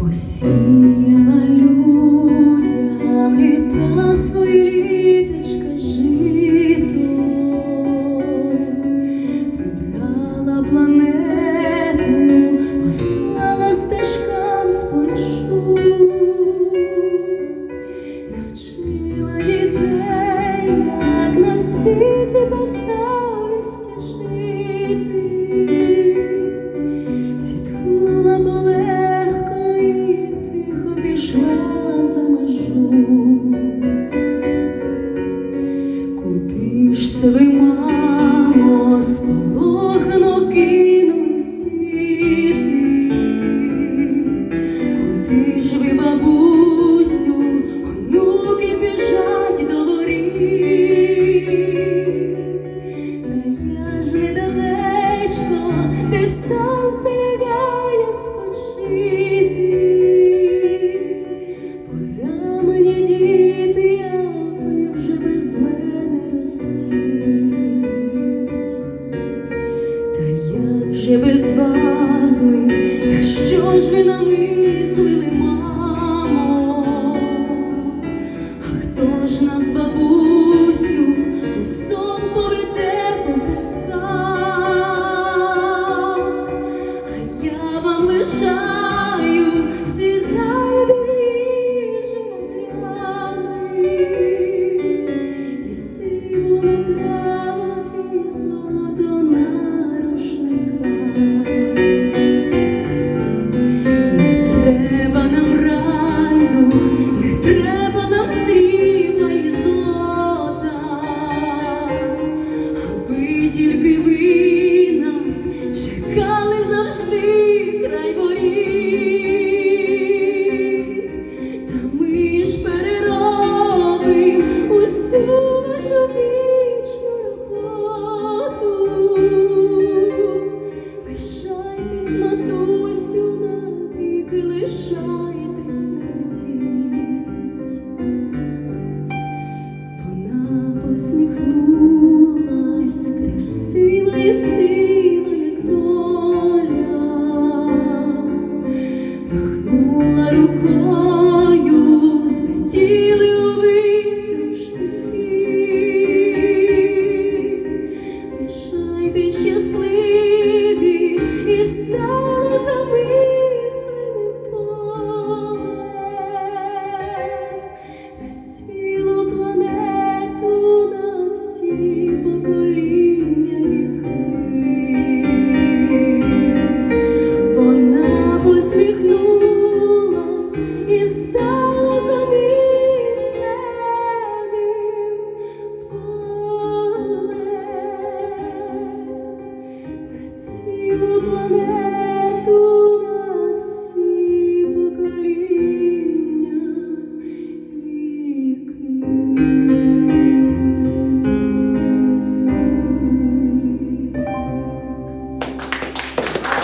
Посіяла людям літа свої літочка жито, прибрала планету. Веселимо є без вас та що ж ви намислили мати? нашу вічну роботу, лишайтесь, матусю, навіки, лишайтесь надій. Вона посміхнулась красива. sleepy is down.